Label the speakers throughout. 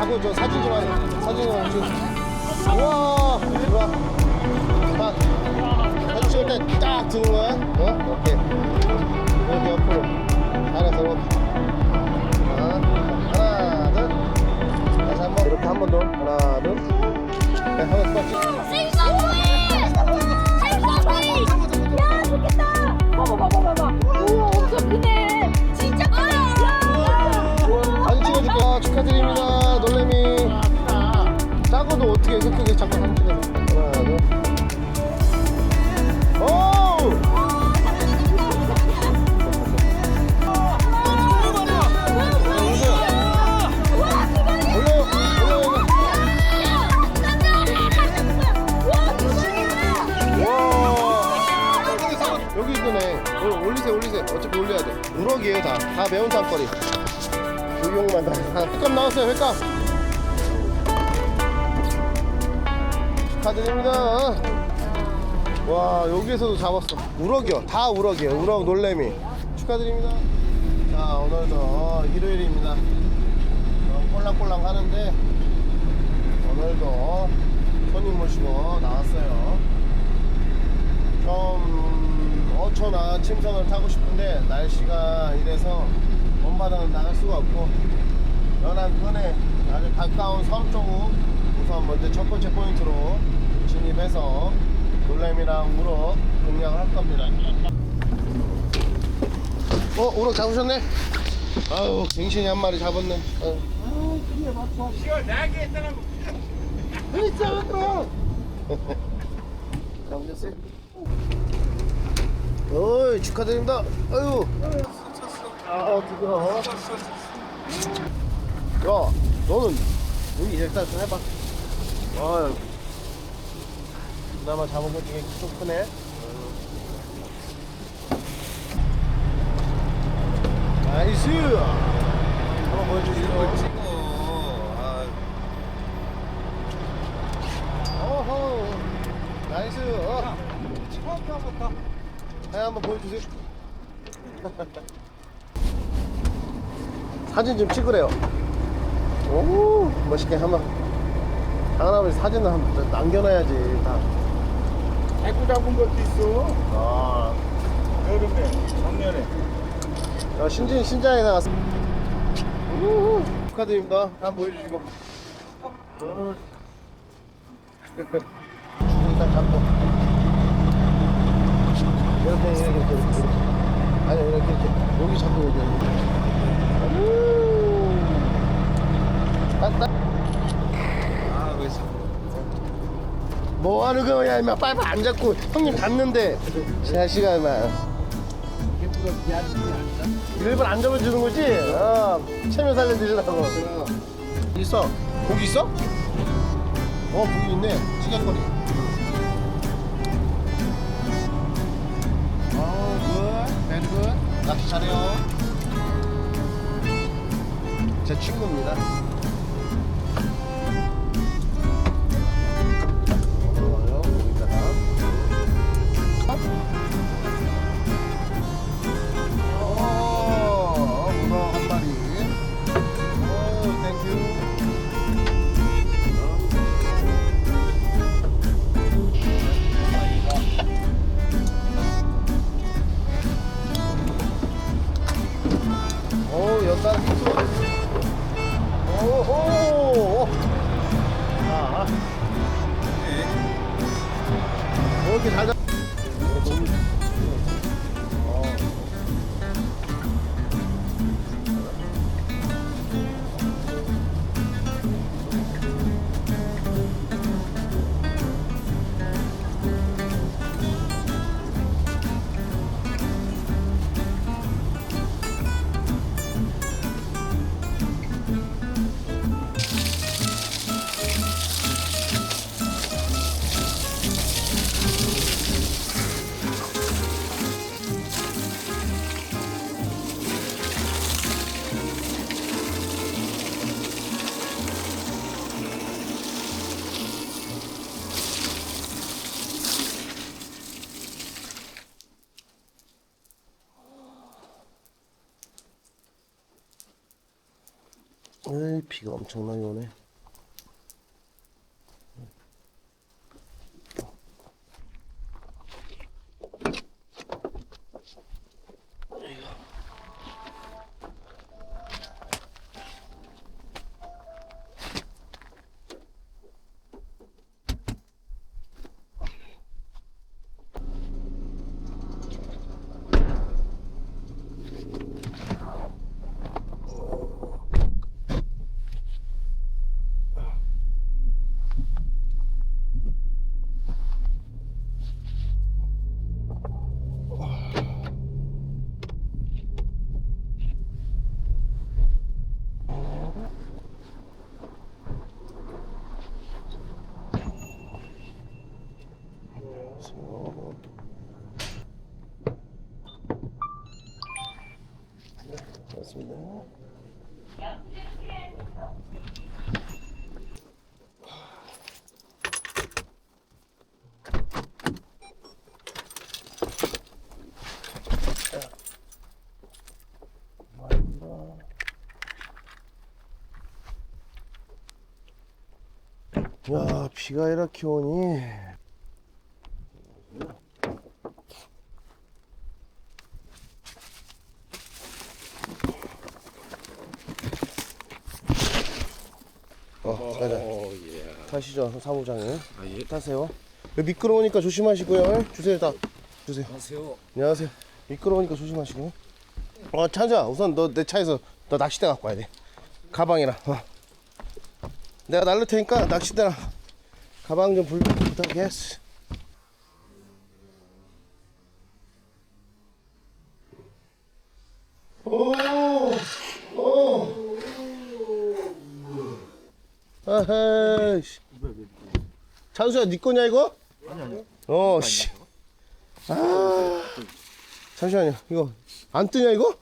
Speaker 1: 하고 저 사진 좀 하- 사진 좀 찍. 우와 좋아. 딱 사진 찍을 때 딱 드는 거야. 어? 오케이. 이렇게 옆으로 알아서 이렇게. 하나, 하나, 둘. 다시 한 번. 이렇게 한 번 더. 하나, 둘. 네, 한번 더 찍.
Speaker 2: 생
Speaker 1: 횟감 나왔어요, 횟감. 축하드립니다. 와, 여기에서도 잡았어. 우럭이요. 다 우럭이에요. 우럭 놀래미. 축하드립니다. 자, 오늘도 일요일입니다. 어, 꼴랑꼴랑 하는데, 오늘도 손님 모시고 나왔어요. 좀 어초나 침선을 타고 싶은데 날씨가 이래서 먼바다는 나갈 수가 없고 연안 근해 아주 가까운 섬 쪽으로 우선 먼저 첫 번째 포인트로 진입해서 놀래미랑 우럭 공략을 할 겁니다. 어 우럭 잡으셨네? 아유 갱신이 한 마리 잡았네. 어. 잡으셨어요? 어이 축하드립니다. 아유. 아 드디어. 야 너는 여기 일단 좀 해봐. 아유. 그나마 잡은 것 중에 좀 크네. 나이스. 한번 보여주시죠. 어허. 나이스. 어. 네, 한번 보여주세요. 사진 좀 찍으래요. 오, 멋있게 한번. 장난하면 사진을 한번 남겨놔야지, 다.
Speaker 3: 대구 잡은 것도 있어.
Speaker 1: 아,
Speaker 3: 여름에, 작년에.
Speaker 1: 야, 신진, 신장에 나갔어. 우후, 축하드립니다. 한번 보여주시고. 어. 일단 잡고. 이렇게, 이렇게, 이렇게, 이렇게. 아니, 이렇게, 이렇게. 여기 잡고, 여기. 우. 딱딱.
Speaker 3: 아, 그래서.
Speaker 1: 뭐 하는 거야, 임마. 빨리 안 잡고. 형님 닿는데. 자식아, 임마. 일본 안 잡아주는 거지? 어, 체면 살려주시라고. 있어. 고기 있어? 어, 고기 있네. 찌개거리. 어, 굿. 베리 굿. 낚시 잘해요. 제 친구입니다. 이렇게 잘 잡. 비가 엄청나게 오네. 야, 비가 이렇게 오니. 어, 가자.
Speaker 3: 오, 예.
Speaker 1: 타시죠, 사무장님.
Speaker 3: 아, 예.
Speaker 1: 타세요. 여기 미끄러우니까 조심하시고요. 주세요, 다. 주세요.
Speaker 3: 안녕하세요.
Speaker 1: 안녕하세요. 미끄러우니까 조심하시고. 어, 찬수야, 우선 너 내 차에서 너 낚싯대 갖고 와야 돼. 가방이랑. 어. 내가 날릴 테니까 낚싯대랑 가방 좀 불, 부탁해. 오, 오. 아헤이씨. 찬수야, 네 거냐 이거?
Speaker 3: 아니 아니.
Speaker 1: 어, 씨. 아, 잠시만요. 이거 안 뜨냐 이거?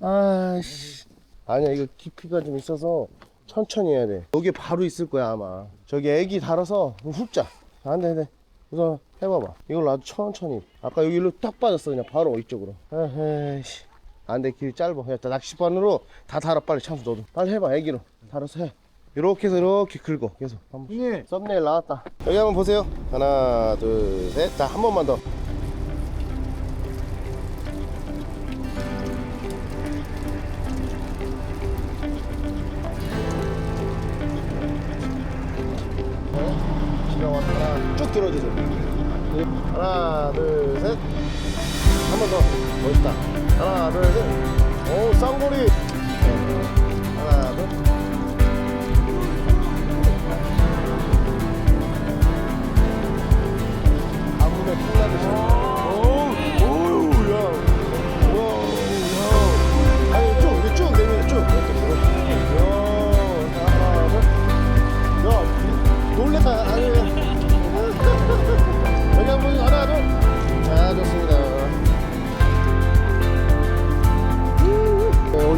Speaker 1: 아, 씨. 아니야, 이거 깊이가 좀 있어서 천천히 해야 돼. 여기 바로 있을 거야 아마. 저기 애기 달아서 훅자. 안 돼, 안 돼. 우선 해봐봐. 이걸로 아주 천천히. 아까 여기로 딱 빠졌어 그냥 바로 이쪽으로. 에헤이씨. 안 돼, 길 짧아. 야, 낚시반으로 다 달아 빨리 참수 너도. 빨리 해봐, 애기로. 달아서 해. 이렇게 해서 이렇게 긁어 계속. 한번.
Speaker 3: 형님.
Speaker 1: 썸네일 나왔다. 여기 한번 보세요. 하나, 둘, 셋. 자, 한 번만 더. 기가 왔다. 쭉 들어주세요. 하나, 둘, 셋. 한 번 더. 멋있다. 하나, 둘, 셋. 오, 쌍고리.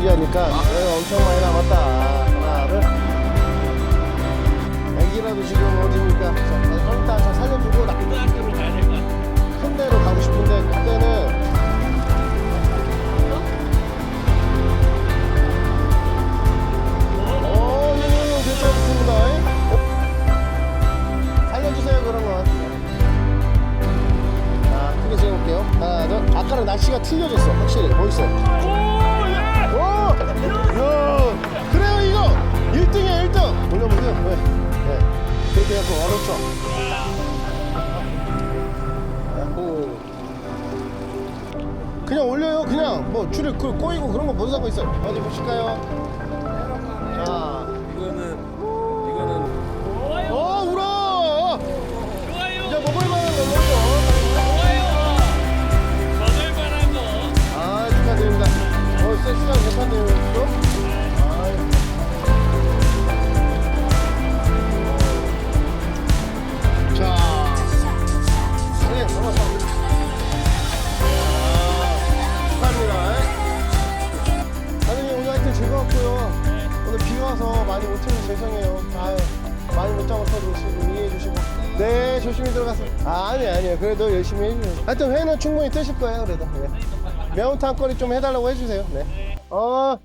Speaker 1: 올리하니까 엄청 많이 남았다. 하나, 둘. 애기라도 지금 어디입니까? 자, 좀 이따 저 살려주고 나. 큰 데로 가고 싶은데 그때는 어, 예, 예, 예, 괜찮습니다. 그냥 올려요. 그냥 뭐 줄에 그 꼬이고 그런 거 뭔 상관 있어요? 어디 보실까요 주시고 이해해 주시고. 네, 조심히 들어가세요. 아, 아니 아니요. 그래도 열심히 해주세요. 하여튼 회는 충분히 뜨실 거예요. 그래도. 네. 매운탕 거리 좀 해달라고 해주세요. 네. 어.